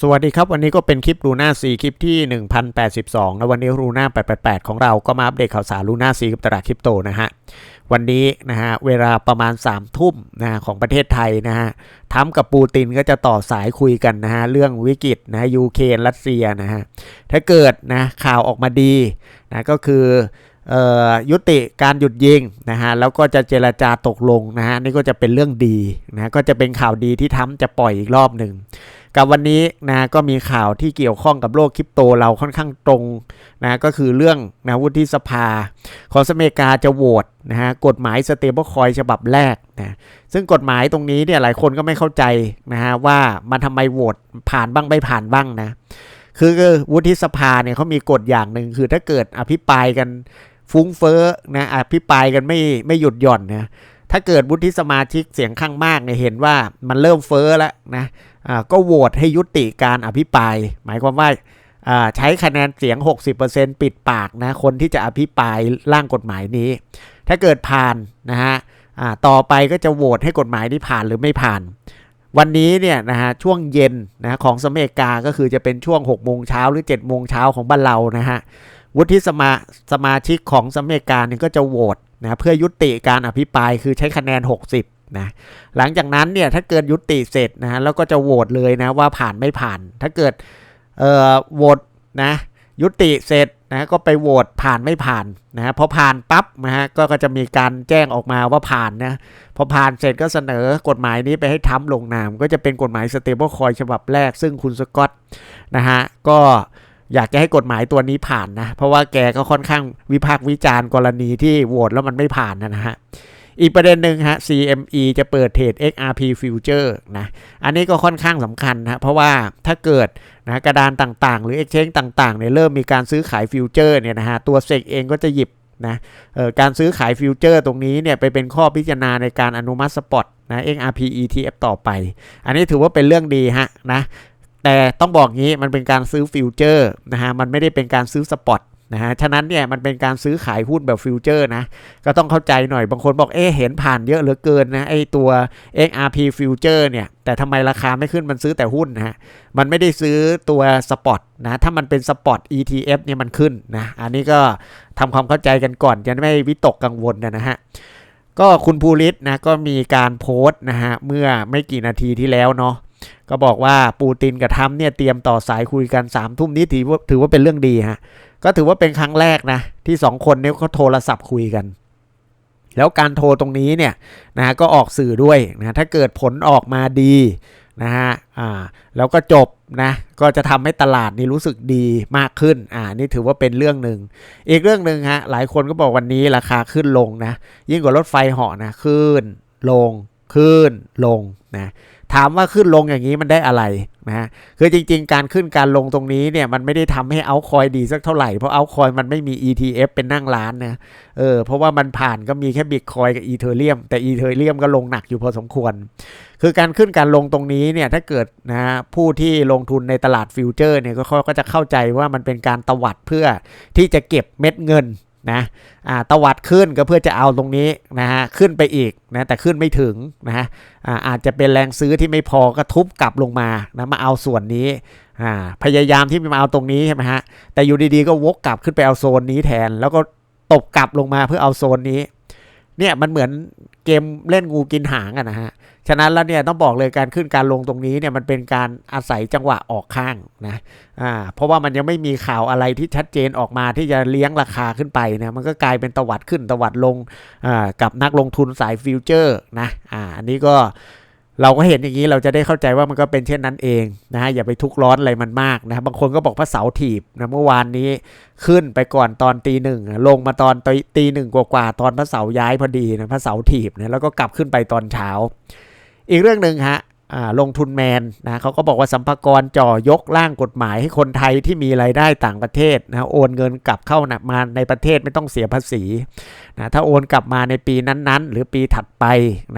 สวัสดีครับ วันนี้ก็เป็นคลิปลูน่าซีคลิปที่ 1082นะวันนี้ลูน่า888 ของเราก็มาอัปเดตข่าวสารลูน่าซีกับตลาดคริปโตนะฮะ วันนี้นะฮะเวลาประมาณ 3 ทุ่มนะฮะของประเทศไทยนะฮะทำกับปูตินก็จะต่อสายคุยกันนะฮะเรื่องวิกฤตนะยูเครนรัสเซียนะฮะถ้าเกิดนะข่าวออกมาดีนะก็คือเอ่อยุติการหยุดยิงนะฮะแล้วก็จะเจรจาตกลงนะฮะนี่ก็จะเป็นเรื่องดีนะก็จะเป็นข่าวดีที่ทำจะปล่อยอีกรอบหนึ่ง กับวันนี้นะก็มีข่าวที่เกี่ยวข้องกับโลกคริปโตเราค่อนข้างตรงนะก็คือเรื่องนะวุฒิสภา ของสหรัฐอเมริกาจะโหวตนะฮะกฎหมายสเตเบิลคอยฉบับแรกนะซึ่งกฎหมายตรงนี้เนี่ยหลายคนก็ไม่เข้าใจนะฮะว่ามันทำไมโหวตผ่านบ้างไม่ผ่านบ้างนะคือวุฒิสภาเนี่ยเขามีกฎอย่างหนึ่งคือถ้าเกิดอภิปรายกันฟุ้งเฟ้อนะอภิปรายกันไม่ไม่หยุดหย่อนนะถ้าเกิดวุฒิสมาชิกเสียงข้างมากเนี่ยเห็นว่ามันเริ่มเฟ้อแล้วนะ ก็โหวตให้ยุติการอภิปราย หมายความว่าใช้คะแนนเสียง 60%ปิดปากนะคนที่จะอภิปรายร่างกฎหมายนี้ ถ้าเกิดผ่านนะฮะต่อไปก็จะโหวตให้กฎหมายนี้ผ่านหรือไม่ผ่าน วันนี้เนี่ยนะฮะช่วงเย็นนะของสหรัฐอเมกาก็คือจะเป็นช่วง6โมงเช้าหรือ7โมงเช้าของบ้านเรานะฮะวุฒิสมาสมาชิกของสหรัฐอเมกาเนี่ยก็จะโหวตนะเพื่อยุติการอภิปรายคือใช้คะแนน 60 นะหลังจากนั้นเนี่ยถ้าเกิดยุติเสร็จนะฮะแล้วก็จะโหวตเลยนะว่าผ่านไม่ผ่าน ถ้าเกิดเอ่อโหวตนะยุติเสร็จนะก็ไปโหวตผ่านไม่ผ่านนะพอผ่านปั๊บนะฮะก็ก็จะมีการแจ้งออกมาว่าผ่านนะพอผ่านเสร็จก็เสนอกฎหมายนี้ไปให้ทั้มลงนาม ก็จะเป็นกฎหมายสเตเบิลคอยฉบับแรก ซึ่งคุณสกอตนะฮะก็อยากจะให้กฎหมายตัวนี้ผ่านนะ เพราะว่าแกก็ค่อนข้างวิพากษ์วิจารณ์กรณีที่โหวตแล้วมันไม่ผ่านนะฮะ อีกประเด็นหนึ่งฮะ CME จะเปิดเทรด XRP Future นะ อันนี้ก็ค่อนข้างสำคัญนะเพราะว่าถ้าเกิดนะกระดานต่างๆ หรือ Exchange ต่างๆเนี่ยเริ่มมีการซื้อขายฟิวเจอร์เนี่ยนะฮะตัวเซกเองก็จะหยิบนะการซื้อขายฟิวเจอร์ตรงนี้เนี่ยไปเป็นข้อพิจารณาในการอนุมัติสปอตนะ XRP ETF ต่อไป อันนี้ถือว่าเป็นเรื่องดีฮะนะแต่ต้องบอกงี้มันเป็นการซื้อฟิวเจอร์นะฮะมันไม่ได้เป็นการซื้อสปอต นะฮะ ฉะนั้นเนี่ยมันเป็นการซื้อขายหุ้นแบบฟิวเจอร์นะ ก็ต้องเข้าใจหน่อย บางคนบอก เอ๊เห็นผ่านเยอะเหลือเกินนะ ไอตัว XRP Future เนี่ย แต่ทำไมราคาไม่ขึ้นมันซื้อแต่หุ้นนะฮะ มันไม่ได้ซื้อตัวสปอตนะ ถ้ามันเป็นสปอต ETF เนี่ยมันขึ้นนะ อันนี้ก็ทำความเข้าใจกันก่อนจะไม่วิตกกังวลนะฮะก็คุณภูริศนะก็มีการโพสต์นะฮะเมื่อไม่กี่นาทีที่แล้วเนาะ ก็บอกว่าปูตินกับทรัมป์เนี่ยเตรียมต่อสายคุยกัน3ามทุ่มนี้ถือว่าถือว่าเป็นเรื่องดีฮะก็ถือว่าเป็นครั้งแรกนะที่สองคนนี้เขาโทรศัพท์คุยกัน แล้วการโทรตรงนี้เนี่ยนะก็ออกสื่อด้วยนะถ้าเกิดผลออกมาดีนะฮะอ่าแล้วก็จบนะก็จะทำให้ตลาดนี้รู้สึกดีมากขึ้นอ่านี่ถือว่าเป็นเรื่องหนึ่งอีกเรื่องหนึ่งฮะหลายคนก็บอกวันนี้ราคาขึ้นลงนะยิ่งกว่ารถไฟเหาะนะขึ้นลง ขึ้นลงนะถามว่าขึ้นลงอย่างนี้มันได้อะไรนะคือจริง ๆ การขึ้นการลงตรงนี้เนี่ยมันไม่ได้ทำให้เอาคอยดีสักเท่าไหร่ เพราะเอาคอยมันไม่มี ETF เป็นนั่งร้านนะเออเพราะว่ามันผ่านก็มีแค่บิตคอยกับอีเทเรียมแต่อีเทเรียมก็ลงหนักอยู่พอสมควร คือการขึ้นการลงตรงนี้เนี่ยถ้าเกิดนะผู้ที่ลงทุนในตลาดฟิวเจอร์เนี่ยก็เขาก็จะเข้าใจว่ามันเป็นการตวัดเพื่อที่จะเก็บเม็ดเงิน นะอ่าตวัดขึ้นก็เพื่อจะเอาตรงนี้นะฮะขึ้นไปอีกนะแต่ขึ้นไม่ถึงนะฮะอ่าอาจจะเป็นแรงซื้อที่ไม่พอก็ทุบกลับลงมานะมาเอาส่วนนี้อ่าพยายามที่มาเอาตรงนี้ใช่ไหมฮะแต่อยู่ดีๆก็วกกลับขึ้นไปเอาโซนนี้แทน แล้วก็ตบกลับลงมาเพื่อเอาโซนนี้ เนี่ยมันเหมือนเกมเล่นงูกินหางอะนะฮะ ฉะนั้นแล้วเนี่ยต้องบอกเลยการขึ้นการลงตรงนี้เนี่ยมันเป็นการอาศัยจังหวะออกข้างนะอ่าเพราะว่ามันยังไม่มีข่าวอะไรที่ชัดเจนออกมาที่จะเลี้ยงราคาขึ้นไปนะมันก็กลายเป็นตวัดขึ้นตวัดลงอ่ากับนักลงทุนสายฟิวเจอร์นะอ่าอันนี้ก็ เราก็เห็นอย่างนี้เราจะได้เข้าใจว่ามันก็เป็นเช่นนั้นเองนะฮะอย่าไปทุกข์ร้อนอะไรมันมากนะบางคนก็บอกพระเสาถีบนะเมื่อวานนี้ขึ้นไปก่อนตอนตีหนึ่งลงมาตอนตีหนึ่งกว่าๆตอนพระเสาย้ายพอดีนะพระเสาถีบนะแล้วก็กลับขึ้นไปตอนเช้า อีกเรื่องหนึ่งฮะ ลงทุนแมนนะเขาก็บอกว่าสัมภากรจ่อยกร่างกฎหมายให้คนไทยที่มีรายได้ต่างประเทศนะโอนเงินกลับเข้านะมาในประเทศไม่ต้องเสียภาษีนะถ้าโอนกลับมาในปีนั้นๆ หรือปีถัดไป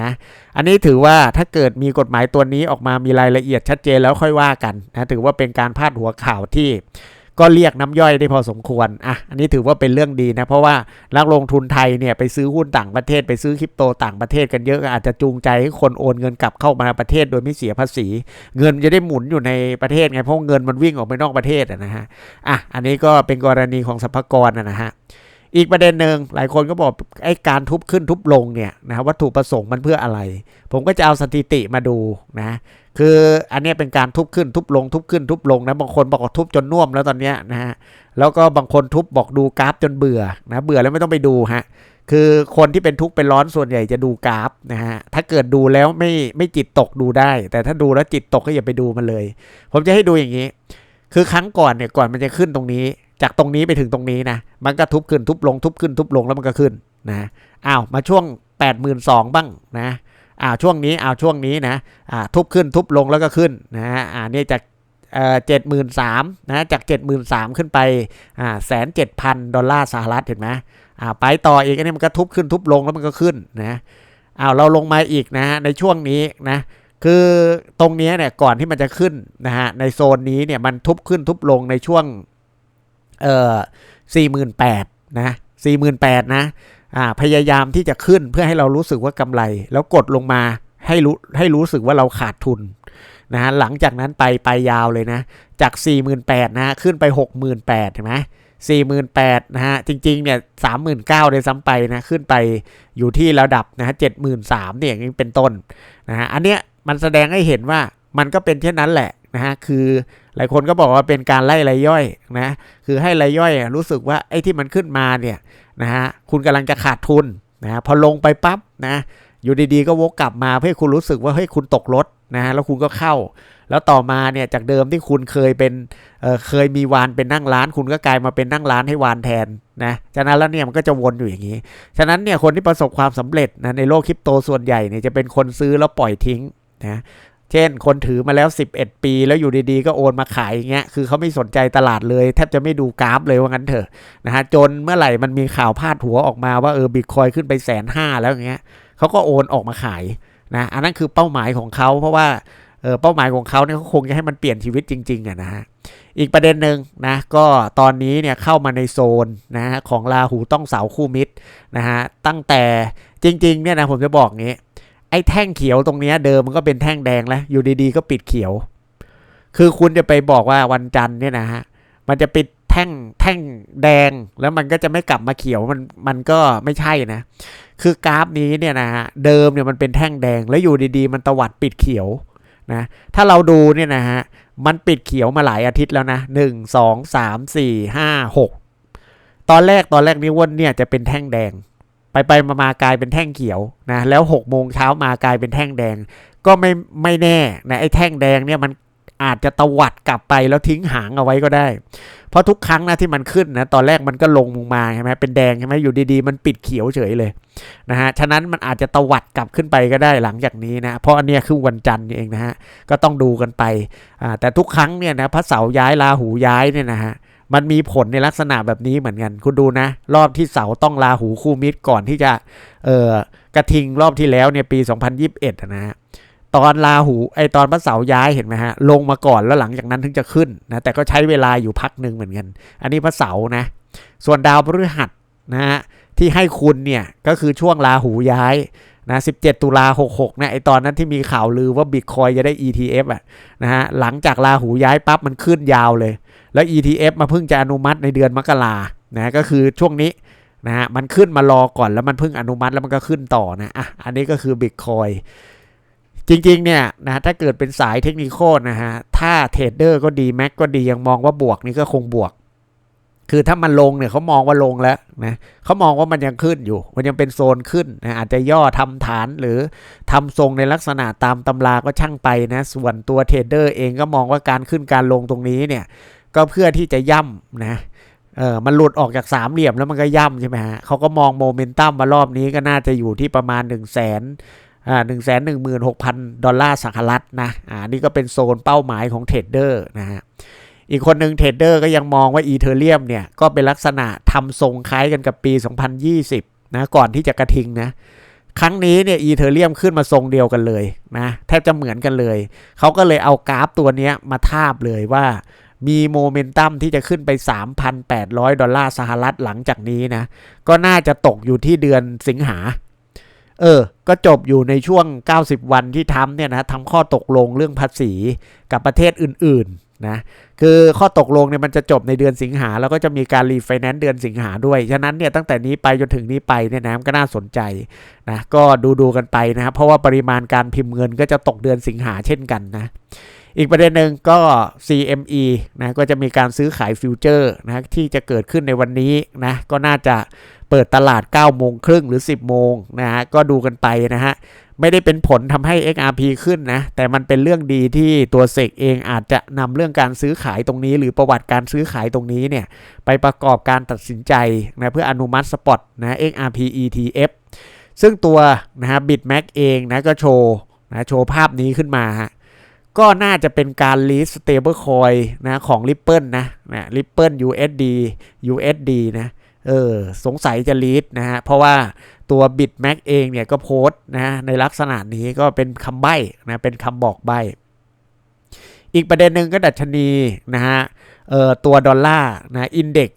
นะอันนี้ถือว่าถ้าเกิดมีกฎหมายตัวนี้ออกมามีรายละเอียดชัดเจนแล้วค่อยว่ากันนะถือว่าเป็นการพาดหัวข่าวที่ ก็เรียกน้ำย่อยได้พอสมควรอะอันนี้ถือว่าเป็นเรื่องดีนะเพราะว่านักลงทุนไทยเนี่ยไปซื้อหุ้นต่างประเทศไปซื้อคริปโตต่างประเทศกันเยอะก็อาจจะจูงใจให้คนโอนเงินกลับเข้ามาประเทศโดยไม่เสียภาษี เงินจะได้หมุนอยู่ในประเทศไงเพราะเงินมันวิ่งออกไปนอกประเทศนะฮะอะอันนี้ก็เป็นกรณีของสรรพากรนะฮะ อีกประเด็นหนึ่งหลายคนก็บอกไอ้การทุบขึ้นทุบลงเนี่ยนะวัตถุประสงค์มันเพื่ออะไร ผมก็จะเอาสถิติมาดูนะคืออันนี้เป็นการทุบขึ้นทุบลงทุบขึ้นทุบลงนะบางคนบอกทุบจนน่วมแล้วตอนเนี้ยนะฮะแล้วก็บางคนทุบบอกดูกราฟจนเบื่อนะเบื่อแล้วไม่ต้องไปดูฮะคือคนที่เป็นทุกข์เป็นร้อนส่วนใหญ่จะดูกราฟนะฮะถ้าเกิดดูแล้วไม่ไม่จิตตกดูได้ แต่ถ้าดูแล้วจิตตกก็อย่าไปดูมันเลย ผมจะให้ดูอย่างนี้ คือครั้งก่อนเนี่ยก่อนมันจะขึ้นตรงนี้ จากตรงนี้ไปถึงตรงนี้นะมันก็ทุบขึ้นทุบลงทุบขึ้นทุบลงแล้วมันก็ขึ้นนะอ้าวมาช่วง 8 2 0 0 0บ้างนะอ้าวช่วงนี้อ้าวช่วงนี้นะอ่าทุบขึ้นทุบลงแล้วก็ขึ้นนะอ่านี่จากเอ่อเจ็ดหมื่นสามนะจากเจ็ดหมื่นสามขึ้นไปอ่าแสนเจ็ดพันดอลลาร์สหรัฐเห็นไหมอ่าไปต่ออีกอันนี้มันก็ทุบขึ้นทุบลงแล้วมันก็ขึ้นนะอ้าวเราลงมาอีกนะในช่วงนี้นะ คือตรงนี้เนี่ยก่อนที่มันจะขึ้นนะฮะในโซนนี้เนี่ยมันทุบขึ้นทุบลงในช่วงเอ่อสี่หมื่นแปดนะสี่หมื่นแปดนะอ่าพยายามที่จะขึ้นเพื่อให้เรารู้สึกว่ากำไร แล้วกดลงมาให้รู้ให้รู้สึกว่าเราขาดทุนนะฮะหลังจากนั้นไปไปยาวเลยนะจาก 4 8 0 0 0นะขึ้นไป 68,000เห็นไหม48,000นะฮะจริงๆเนี่ย39,000เลยซ้ำไปนะขึ้นไปอยู่ที่ระดับนะฮะ73,000เนี่ยอย่างนี้เป็นต้นนะฮะอันเนี้ย มันแสดงให้เห็นว่ามันก็เป็นเช่นนั้นแหละนะฮะคือหลายคนก็บอกว่าเป็นการไล่รายย่อยนะคือให้รายย่อยรู้สึกว่าไอ้ที่มันขึ้นมาเนี่ยนะฮะคุณกำลังจะขาดทุนนะฮะพอลงไปปั๊บนะอยู่ดีๆก็วกกลับมาเพื่อคุณรู้สึกว่าเฮ้ยคุณตกรถนะฮะแล้วคุณก็เข้า แล้วต่อมาเนี่ยจากเดิมที่คุณเคยเป็นเเคยมีวานเป็นนั่งร้าน คุณก็กลายมาเป็นนั่งร้านให้วานแทนนะฉะนั้นแล้วเนี่ยมันก็จะวนอยู่อย่างนี้ ฉะนั้นเนี่ยคนที่ประสบความสำเร็จนะในโลกคริปโตส่วนใหญ่เนี่ยจะเป็นคนซื้อแล้วปล่อยทิ้ง นะเช่นคนถือมาแล้ว 11 ปี แล้วอยู่ดีๆ ก็โอนมาขายอย่างเงี้ยคือเขาไม่สนใจตลาดเลย แทบจะไม่ดูกราฟเลยว่างั้นเถอะนะฮะจนเมื่อไหร่มันมีข่าวพาดหัวออกมาว่าเออบิตคอยขึ้นไปแสนห้าแล้วอย่างเงี้ยเขาก็โอนออกมาขายนะอันนั้นคือเป้าหมายของเขาเพราะว่าเออเป้าหมายของเขาเนี่ยเขาคงจะให้มันเปลี่ยนชีวิตจริงๆอะนะฮะอีกประเด็นหนึ่งนะก็ตอนนี้เนี่ยเข้ามาในโซนนะฮะของราหูต้องเสาคู่มิตรนะฮะตั้งแต่จริงๆเนี่ยนะผมจะบอกงี้ ไอ้แท่งเขียวตรงเนี้ยเดิมมันก็เป็นแท่งแดงแล้ว อยู่ดีๆก็ปิดเขียว คือคุณจะไปบอกว่าวันจันทร์เนี่ยนะฮะ มันจะปิดแท่งแท่งแดงแล้วมันก็จะไม่กลับมาเขียวมันมันก็ไม่ใช่นะ คือกราฟนี้เนี่ยนะฮะเดิมเนี่ยมันเป็นแท่งแดงแล้วอยู่ดีๆ มันตวัดปิดเขียวนะถ้าเราดูเนี่ยนะฮะมันปิดเขียวมาหลายอาทิตย์แล้วนะหนึ่งสองสามสี่ห้าหกตอนแรกตอนแรกนี่ว่าเนี่ยจะเป็นแท่งแดง ไปไปมามากลายเป็นแท่งเขียวนะแล้วหกโมงเช้ามากลายเป็นแท่งแดง ก็ไม่ไม่แน่นะไอ้แท่งแดงเนี่ยมันอาจจะตวัดกลับไปแล้วทิ้งหางเอาไว้ก็ได้ เพราะทุกครั้งนะที่มันขึ้นนะตอนแรกมันก็ลงลงมาใช่ไหมเป็นแดงใช่ไหมอยู่ดีๆ มันปิดเขียวเฉยเลยนะฮะฉะนั้นมันอาจจะตวัดกลับขึ้นไปก็ได้หลังจากนี้นะเพราะอันเนี้ยคือวันจันทร์เองนะฮะก็ต้องดูกันไปอ่าแต่ทุกครั้งเนี่ยนะพระเสาย้ายราหูย้ายเนี่ยนะฮะ มันมีผลในลักษณะแบบนี้เหมือนกัน คุณดูนะ รอบที่เสาต้องราหูคู่มิตรก่อนที่จะเออกระทิงรอบที่แล้วเนี่ยปี 2021อะนะฮะตอนราหูไอตอนพระเสาย้ายเห็นไหมฮะลงมาก่อนแล้วหลังจากนั้นถึงจะขึ้นนะแต่ก็ใช้เวลาอยู่พักหนึ่งเหมือนกัน อันนี้พระเสานะ ส่วนดาวพฤหัสนะฮะที่ให้คุณเนี่ยก็คือช่วงราหูย้าย นะ17 ตุลา 66นะไอตอนนั้นที่มีข่าวลือว่าบิตคอยจะได้ ETF อะนะฮะหลังจากราหูย้ายปั๊บมันขึ้นยาวเลย แล้ว ETF มาเพิ่งจะอนุมัติในเดือนมกรานะก็คือช่วงนี้นะฮะมันขึ้นมารอก่อนแล้วมันเพิ่งอนุมัติแล้วมันก็ขึ้นต่อนะอะอันนี้ก็คือบิตคอยจริงๆเนี่ยนะถ้าเกิดเป็นสายเทคนิคนะฮะถ้าเทรดเดอร์ก็ดีแม็กก็ดียังมองว่าบวกนี่ก็คงบวก คือถ้ามันลงเนี่ยเขามองว่าลงแล้วนะเขามองว่ามันยังขึ้นอยู่ มันยังเป็นโซนขึ้นนะอาจจะย่อทำฐานหรือทำทรงในลักษณะตามตำราก็ช่างไปนะ ส่วนตัวเทรดเดอร์เองก็มองว่าการขึ้นการลงตรงนี้เนี่ย ก็เพื่อที่จะย่ำนะเออมันหลุดออกจากสามเหลี่ยมแล้วมันก็ย่ำใช่ไหมฮะเขาก็มองโมเมนตัมมารอบนี้ก็น่าจะอยู่ที่ประมาณ1นึ่งแสนอ่าหนึ่งแสนหนึ่งหมื่นหกพันดอลลาร์สหรัฐนะอ่านี่ก็เป็นโซนเป้าหมายของเทรดเดอร์นะฮะ อีกคนหนึ่งเทรดเดอร์ก็ยังมองว่าอีเทเรียมเนี่ย ก็เป็นลักษณะทำทรงคล้ายกันกับปี 2020 นะ ก่อนที่จะกระทิงนะ ครั้งนี้เนี่ยอีเทเรียมขึ้นมาทรงเดียวกันเลยนะ แทบจะเหมือนกันเลย เขาก็เลยเอากราฟตัวนี้มาทาบเลยว่ามีโมเมนตัมที่จะขึ้นไป 3,800 ดอลลาร์สหรัฐหลังจากนี้นะ ก็น่าจะตกอยู่ที่เดือนสิงหา เออ ก็จบอยู่ในช่วง 90 วันที่ทำเนี่ยนะทำข้อตกลงเรื่องภาษีกับประเทศอื่น นะคือข้อตกลงเนี่ยมันจะจบในเดือนสิงหาแล้วก็จะมีการรีไฟแนนซ์เดือนสิงหาด้วย ฉะนั้นเนี่ยตั้งแต่นี้ไปจนถึงนี้ไปเนี่ยนะก็น่าสนใจนะก็ดูดูกันไปนะครับเพราะว่าปริมาณการพิมพ์เงินก็จะตกเดือนสิงหาเช่นกันนะอีกประเด็นหนึ่งก็ CME นะก็จะมีการซื้อขายฟิวเจอร์นะที่จะเกิดขึ้นในวันนี้นะก็น่าจะเปิดตลาด9โมงครึ่งหรือ 10 โมงนะฮะก็ดูกันไปนะฮะ ไม่ได้เป็นผลทำให้ XRP ขึ้นนะ แต่มันเป็นเรื่องดีที่ตัวเซกเองอาจจะนำเรื่องการซื้อขายตรงนี้ หรือประวัติการซื้อขายตรงนี้เนี่ยไปประกอบการตัดสินใจนะเพื่ออนุมัติสปอตนะ XRP ETF ซึ่งตัวนะฮะ BitMax เองนะก็โชว์นะโชว์ภาพนี้ขึ้นมาฮะก็น่าจะเป็นการ lead stable coin นะของ Ripple นะนะ Ripple USD USD นะ เออสงสัยจะ lead นะฮะเพราะว่าตัว BitMax เองเนี่ยก็โพสต์นะในลักษณะนี้ก็เป็นคำใบ้นะเป็นคำบอกใบ้อีกประเด็นหนึ่งก็ดัชนีนะฮะเอ่อตัวดอลลาร์นะอินเด็ก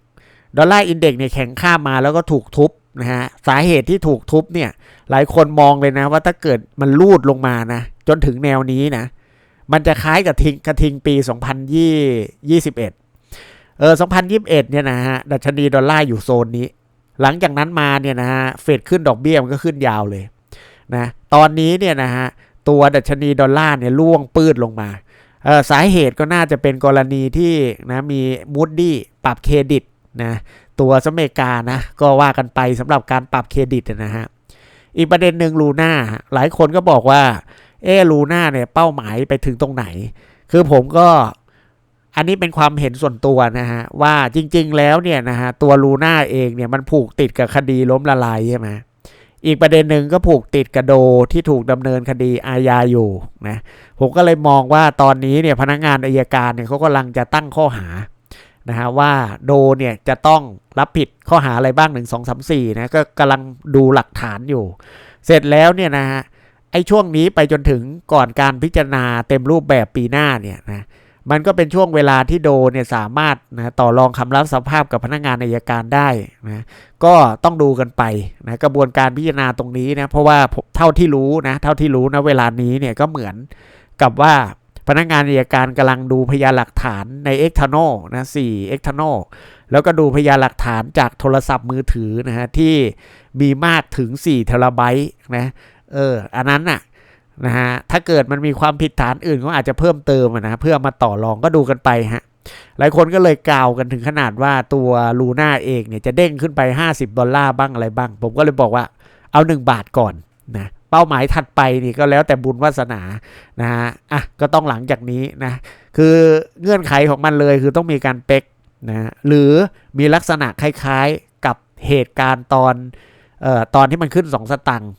ดอลลาร์อินเด็กเนี่ยแข็งค่ามาแล้วก็ถูกทุบนะฮะสาเหตุที่ถูกทุบเนี่ยหลายคนมองเลยนะว่าถ้าเกิดมันลูดลงมานะจนถึงแนวนี้นะมันจะคล้ายกับทิงกระทิงปี 2021 เออ2021เนี่ยนะฮะดัชนีดอลลาร์อยู่โซนนี้ หลังจากนั้นมาเนี่ยนะฮะเฟดขึ้นดอกเบี้ยมันก็ขึ้นยาวเลยนะตอนนี้เนี่ยนะฮะตัวดัชนีดอลลาร์เนี่ยล่วงปืดลงมาเออสาเหตุก็น่าจะเป็นกรณีที่นะมีมูดดี้ปรับเครดิตนะตัวสหรัฐอเมริกานะก็ว่ากันไปสำหรับการปรับเครดิตนะฮะอีกประเด็นหนึ่งลูน่าหลายคนก็บอกว่าเออลูน่าเนี่ยเป้าหมายไปถึงตรงไหน คือผมก็ อันนี้เป็นความเห็นส่วนตัวนะฮะว่าจริงๆแล้วเนี่ยนะฮะตัวลูน่าเองเนี่ยมันผูกติดกับคดีล้มละลายใช่ไหมอีกประเด็นหนึ่งก็ผูกติดกับโดที่ถูกดำเนินคดีอาญาอยู่นะผมก็เลยมองว่าตอนนี้เนี่ยพนักงานอายการเนี่ยเขากำลังจะตั้งข้อหานะฮะว่าโดเนี่ยจะต้องรับผิดข้อหาอะไรบ้างหนึ่งสองสามสี่นะก็กำลังดูหลักฐานอยู่ เสร็จแล้วเนี่ยนะฮะไอ้ช่วงนี้ไปจนถึงก่อนการพิจารณาเต็มรูปแบบปีหน้าเนี่ยนะ มันก็เป็นช่วงเวลาที่โดเนี่ยสามารถนะต่อรองคำรับสภาพกับพนักงานอายการได้นะก็ต้องดูกันไปนะกระบวนการพิจารณาตรงนี้นะเพราะว่าเท่าที่รู้นะเท่าที่รู้นะเวลานี้เนี่ยก็เหมือนกับว่าพนักงานอายการกำลังดูพยานหลักฐานใน e x t e r n a l นะ4 e x t e r n a l แล้วก็ดูพยานหลักฐานจากโทรศัพท์มือถือนะฮะที่มีมากถึง 4 เทราไบต์นะเอออันนั้นน่ะ นะฮะถ้าเกิดมันมีความผิดฐานอื่นก็อาจจะเพิ่มเติมอะนะเพื่อมาต่อรองก็ดูกันไปฮะหลายคนก็เลยกล่าวกันถึงขนาดว่าตัวลูน่าเองเนี่ยจะเด้งขึ้นไป 50 ดอลลาร์บ้างอะไรบ้าง ผมก็เลยบอกว่าเอา 1 บาทก่อนนะเป้าหมายถัดไปนี่ก็แล้วแต่บุญวาสนานะฮะอะก็ต้องหลังจากนี้นะคือเงื่อนไขของมันเลยคือต้องมีการเป๊กนะหรือมีลักษณะคล้ายๆกับเหตุการณ์ตอนเอ่อตอนที่มันขึ้น 2 สตังค์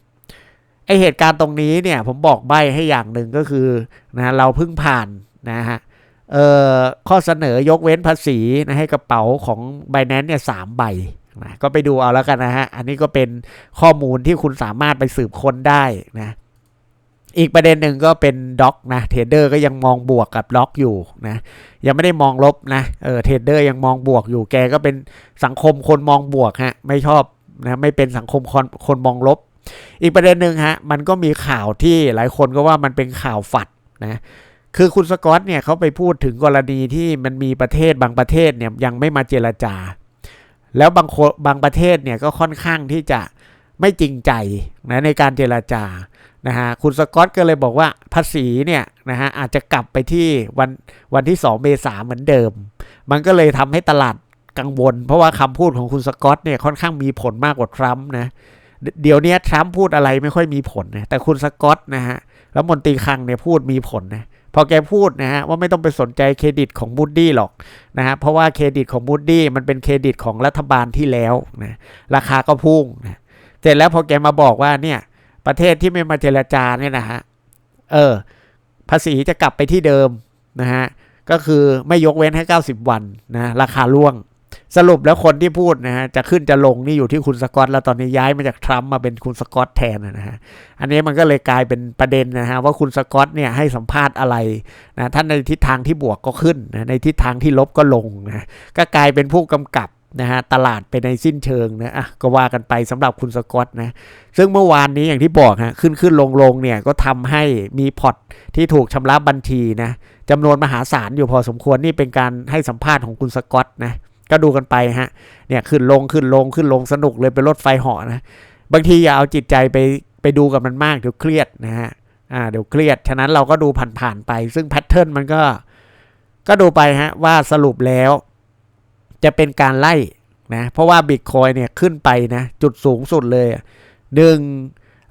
อเหตุการณ์ตรงนี้เนี่ยผมบอกใบให้อย่างหนึ่งก็คือนะเราเพิ่งผ่านนะฮะเอ่อข้อเสนอยกเว้นภาษีนะให้กระเป๋าของ b บ n a n c e เนี่ยสามใบนะก็ไปดูเอาแล้วกันนะฮะ อันนี้ก็เป็นข้อมูลที่คุณสามารถไปสืบค้นได้นะ อีกประเด็นหนึ่งก็เป็นด็อกนะเทรดเดอร์ก็ยังมองบวกกับด็อกอยู่นะ ยังไม่ได้มองลบนะเออเทรดเดอร์ยังมองบวกอยู่แกก็เป็นสังคมคนมองบวกฮะไม่ชอบนะไม่เป็นสังคมคนคนมองลบ อีกประเด็นหนึ่งฮะมันก็มีข่าวที่หลายคนก็ว่ามันเป็นข่าวฝัดนะคือคุณสกอตเนี่ยเขาไปพูดถึงกรณีที่มันมีประเทศบางประเทศเนี่ยยังไม่มาเจรจา แล้วบางคบางประเทศเนี่ยก็ค่อนข้างที่จะไม่จริงใจนะในการเจรจานะฮะคุณสกอตก็เลยบอกว่าภาษีเนี่ยนะฮะอาจจะกลับไปที่วันวันที่ 2 เมษาเหมือนเดิม มันก็เลยทำให้ตลาดกังวล เพราะว่าคำพูดของคุณสกอตเนี่ยค่อนข้างมีผลมากกว่าทรัมป์นะ เดี๋ยวนี้ทรัมป์พูดอะไรไม่ค่อยมีผลนะแต่คุณสกอตนะฮะแล้วมนตรีคลังเนี่ยพูดมีผลนะพอแกพูดนะฮะว่าไม่ต้องไปสนใจเครดิตของบูดดี้หรอกนะฮะเพราะว่าเครดิตของบูดดี้มันเป็นเครดิตของรัฐบาลที่แล้วนะราคาก็พุ่งนะเสร็จแล้วพอแกมาบอกว่าเนี่ยประเทศที่ไม่มาเจรจาเนี่ยนะฮะเออภาษีจะกลับไปที่เดิมนะฮะก็คือไม่ยกเว้นให้ 90 วันนะราคาล่วง สรุปแล้วคนที่พูดนะฮะจะขึ้นจะลงนี่อยู่ที่คุณสกอตแล้วตอนนี้ย้ายมาจากทรัมป์มาเป็นคุณสกอตแทนนะฮะอันนี้มันก็เลยกลายเป็นประเด็นนะฮะว่าคุณสกอตเนี่ยให้สัมภาษณ์อะไรนะท่านในทิศทางที่บวกก็ขึ้นนะในทิศทางที่ลบก็ลงนะก็กลายเป็นผู้กำกับนะฮะตลาดไปในสิ้นเชิงนะอะก็ว่ากันไปสำหรับคุณสกอตนะซึ่งเมื่อวานนี้อย่างที่บอกฮะขึ้นขึ้นลงลงเนี่ยก็ทำให้มีพอตที่ถูกชำระบัญชีนะจำนวนมหาศาลอยู่พอสมควรนี่เป็นการให้สัมภาษณ์ของคุณสกอตนะ ก็ดูกันไปฮะเนี่ยขึ้นลงขึ้นลงขึ้นลงสนุกเลยเป็นรถไฟเหาะนะบางทีอย่าเอาจิตใจไปไปดูกับมันมากเดี๋ยวเครียดนะฮะอ่าเดี๋ยวเครียด ฉะนั้นเราก็ดูผ่านๆไป ซึ่งแพทเทิร์นมันก็ก็ดูไปฮะว่าสรุปแล้ว จะเป็นการไล่นะเพราะว่าบิตคอยเนี่ยขึ้นไปนะจุดสูงสุดเลยหนึ่ง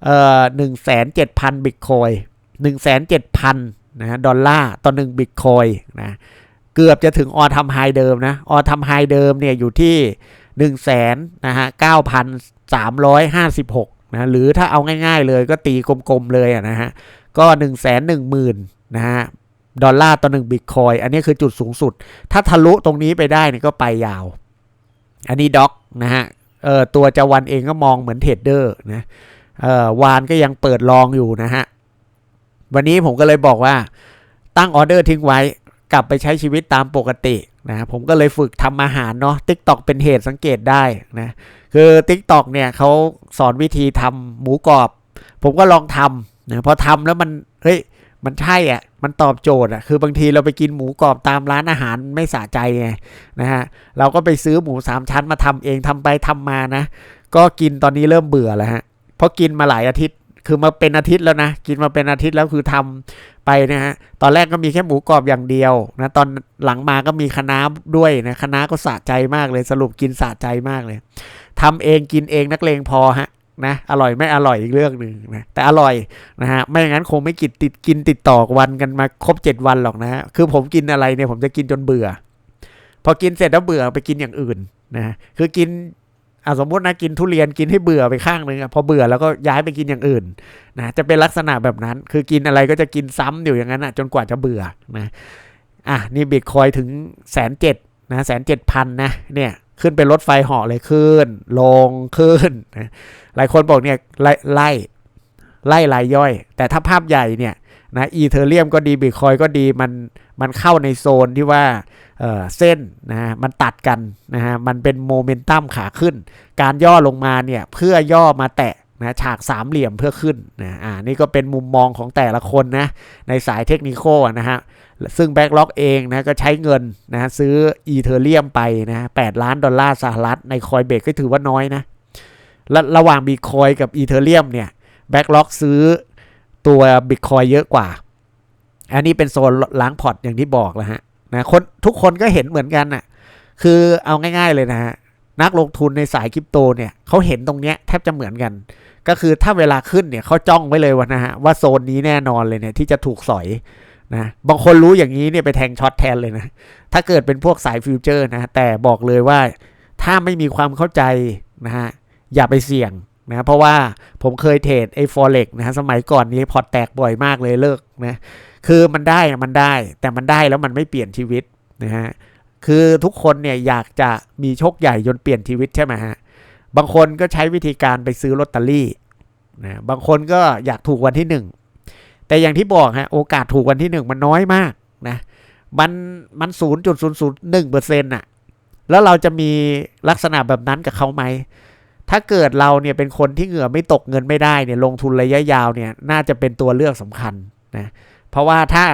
เอ่อหนึ่งแสนเจ็ดพันบิตคอยหนึ่งแสนเจ็ดพันนะดอลลาร์ต่อหนึ่งบิตคอยนะ เกือบจะถึงออทำไฮเดิมนะออทำไฮเดิมเนี่ยอยู่ที่1นึ่งแสนนะฮะเก้าพันสามร้อยห้าสิบหกนะหรือถ้าเอาง่ายๆเลยก็ตีกลมๆเลยอะนะฮะก็1นึ่งแสนหนึ่งหมื่นนะฮะดอลลาร์ต่อหนึ่งบิตคอยอันนี้คือจุดสูงสุด ถ้าทะลุตรงนี้ไปได้เนี่ยก็ไปยาว อันนี้ด็อกนะฮะเออตัวจวันเองก็มองเหมือนเทรดเดอร์นะเออวานก็ยังเปิดลองอยู่นะฮะวันนี้ผมก็เลยบอกว่าตั้งออเดอร์ทิ้งไว้ กลับไปใช้ชีวิตตามปกตินะผมก็เลยฝึกทำอาหารเนาะ t ิ k t o k เป็นเหตุสังเกตได้นะคือ t ิ k t o k เนี่ยเขาสอนวิธีทำหมูกรอบ ผมก็ลองทำนะพอทำแล้วมันเฮ้ยมันใช่อะ มันตอบโจทย์อะ คือบางทีเราไปกินหมูกรอบตามร้านอาหารไม่สะใจไงนะฮะ เราก็ไปซื้อหมูสามชั้นมาทำเองทำไปทำมานะ ก็กินตอนนี้เริ่มเบื่อแล้วฮะ เพราะกินมาหลายอาทิตย์ คือมาเป็นอาทิตย์แล้วนะ กินมาเป็นอาทิตย์แล้วคือทำไปนะฮะ ตอนแรกก็มีแค่หมูกรอบอย่างเดียวนะ ตอนหลังมาก็มีคะน้าด้วยนะคะน้าก็สะใจมากเลย สรุปกินสะใจมากเลยทำเองกินเองนักเลงพอฮะนะอร่อยไม่อร่อยอีกเรื่องหนึ่งนะแต่อร่อยนะฮะไม่อย่างนั้นคงไม่กินติดกินติดต่อวันกันมาครบเจ็ดวันหรอกนะฮะคือผมกินอะไรเนี่ยผมจะกินจนเบื่อ พอกินเสร็จแล้วเบื่อไปกินอย่างอื่นนะคือกิน อะสมมตินะกินทุเรียนกินให้เบื่อไปข้างหนึ่งอะพอเบื่อแล้วก็ย้ายไปกินอย่างอื่นนะจะเป็นลักษณะแบบนั้น คือกินอะไรก็จะกินซ้ำอยู่อย่างนั้นอะจนกว่าจะเบื่อนะอะนี่บิตคอยถึงแสนเจ็ดนะแสนเจ็ดพันนะเนี่ยขึ้นเป็นรถไฟเหาะเลยขึ้น ลงขึ้นนะหลายคนบอกเนี่ยไล่ไล่ไล่รายย่อย แต่ถ้าภาพใหญ่เนี่ยนะอีเทเรียมก็ดีบิตคอยก็ดีมันมันเข้าในโซนที่ว่า เเส้นนะฮะมันตัดกันนะฮะมันเป็นโมเมนตัมขาขึ้น การย่อลงมาเนี่ยเพื่อย่อมาแตะนะฉากสามเหลี่ยมเพื่อขึ้นนะอ่านี่ก็เป็นมุมมองของแต่ละคนนะในสายเทคนิคนะฮะซึ่งแบ็กล็อกเองนะก็ใช้เงินนะซื้ออีเทเรียมไปนะแปดล้านดอลลาร์สหรัฐในคอยเบรกก็ถือว่าน้อยนะและระหว่างบิตคอยกับอีเทเรียมเนี่ยแบ็กล็อกซื้อตัวบิตคอยเยอะกว่า อันนี้เป็นโซนล้างพอร์ตอย่างที่บอกแล้วฮะ นะคนทุกคนก็เห็นเหมือนกันน่ะคือเอาง่ายๆเลยนะฮะนักลงทุนในสายคริปโตเนี่ยเขาเห็นตรงเนี้ยแทบจะเหมือนกัน ก็คือถ้าเวลาขึ้นเนี่ยเขาจ้องไว้เลยว่านะฮะว่าโซนนี้แน่นอนเลยเนี่ยที่จะถูกสอยนะบางคนรู้อย่างนี้เนี่ยไปแทงช็อตแทนเลยนะถ้าเกิดเป็นพวกสายฟิวเจอร์นะแต่บอกเลยว่าถ้าไม่มีความเข้าใจนะฮะอย่าไปเสี่ยงนะเพราะว่าผมเคยเทรดไอ้ฟอเร็กนะสมัยก่อนนี้พอร์ตแตกบ่อยมากเลยเลิกนะ คือมันได้มันได้ แต่มันได้แล้วมันไม่เปลี่ยนชีวิตนะฮะคือทุกคนเนี่ยอยากจะมีโชคใหญ่จนเปลี่ยนชีวิตใช่ไหมฮะบางคนก็ใช้วิธีการไปซื้อลอตเตอรี่นะบางคนก็อยากถูกวันที่หนึ่งแต่อย่างที่บอกฮะโอกาสถูกวันที่หนึ่งมันน้อยมากนะมันมันศูนย์จุดศูนย์ศูนย์หนึ่งเปอร์เซ็นต์อะแล้วเราจะมีลักษณะแบบนั้นกับเขาไหม ถ้าเกิดเราเนี่ยเป็นคนที่เหงื่อไม่ตกเงินไม่ได้เนี่ยลงทุนระยะยาวเนี่ยน่าจะเป็นตัวเลือกสำคัญนะ เพราะว่าถ้า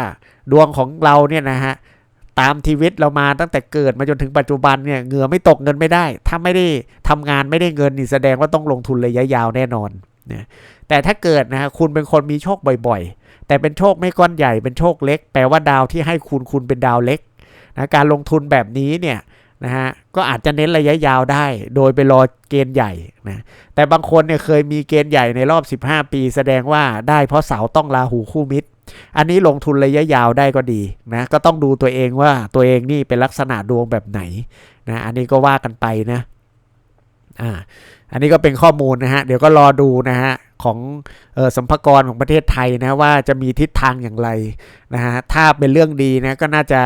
ดวงของเราเนี่ยนะฮะตามชีวิตเรามาตั้งแต่เกิดมาจนถึงปัจจุบันเนี่ยเหงื่อไม่ตกเงินไม่ได้ ถ้าไม่ได้ทำงานไม่ได้เงินนี่แสดงว่าต้องลงทุนระยะยาวแน่นอนนะแต่ถ้าเกิดนะฮะคุณเป็นคนมีโชคบ่อยๆ แต่เป็นโชคไม่ก้อนใหญ่เป็นโชคเล็ก แปลว่าดาวที่ให้คุณคุณเป็นดาวเล็กนะการลงทุนแบบนี้เนี่ยนะฮะก็อาจจะเน้นระยะยาวได้ โดยไปรอเกณฑ์ใหญ่นะแต่บางคนเนี่ยเคยมีเกณฑ์ใหญ่ในรอบ 15 ปี แสดงว่าได้เพราะเสาต้องราหูคู่มิตร อันนี้ลงทุนระยะยาวได้ก็ดีนะก็ต้องดูตัวเองว่าตัวเองนี่เป็นลักษณะดวงแบบไหนนะอันนี้ก็ว่ากันไปนะอ่าอันนี้ก็เป็นข้อมูลนะฮะเดี๋ยวก็รอดูนะฮะของออสัมภากรของประเทศไทยนะว่าจะมีทิศทางอย่างไรนะฮะถ้าเป็นเรื่องดีนะก็น่าจะ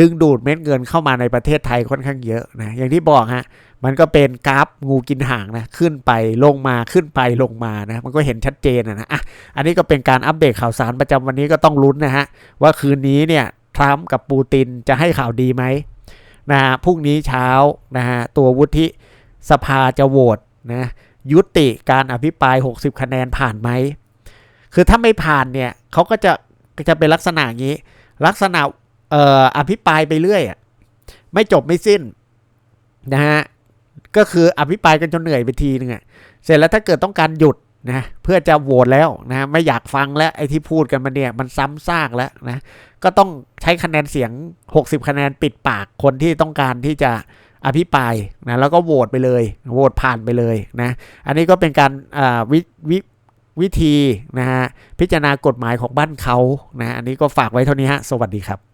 ดึงดูดเม็ดเงินเข้ามาในประเทศไทยค่อนข้างเยอะนะอย่างที่บอกฮะ มันก็เป็นกราฟงูกินหางนะขึ้นไปลงมาขึ้นไปลงมานะมันก็เห็นชัดเจนนะนะอะอันนี้ก็เป็นการอัปเดตข่าวสารประจำวันนี้ก็ต้องลุ้นนะฮะว่าคืนนี้เนี่ยทรัมป์กับปูตินจะให้ข่าวดีไหมนะฮะพรุ่งนี้เช้านะฮะตัววุฒิสภาจะโหวตนะยุติการอภิปราย 60 คะแนนผ่านไหมคือถ้าไม่ผ่านเนี่ยเขาก็จะจะเป็นลักษณะอย่างนี้ ลักษณะเอ่ออภิปรายไปเรื่อยอะไม่จบไม่สิ้นนะฮะ ก็คืออภิปรายกันจนเหนื่อยไปทีนึงอะเสร็จแล้วถ้าเกิดต้องการหยุดนะเพื่อจะโหวตแล้วนะไม่อยากฟังแล้วไอ้ที่พูดกันมาเนี่ยมันซ้ำซากแล้วนะก็ต้องใช้คะแนนเสียง 60 คะแนนปิดปากคนที่ต้องการที่จะอภิปรายนะแล้วก็โหวตไปเลยโหวตผ่านไปเลยนะอันนี้ก็เป็นการวิวิวิธีนะฮะพิจารณากฎหมายของบ้านเขานะอันนี้ก็ฝากไว้เท่านี้ฮะสวัสดีครับ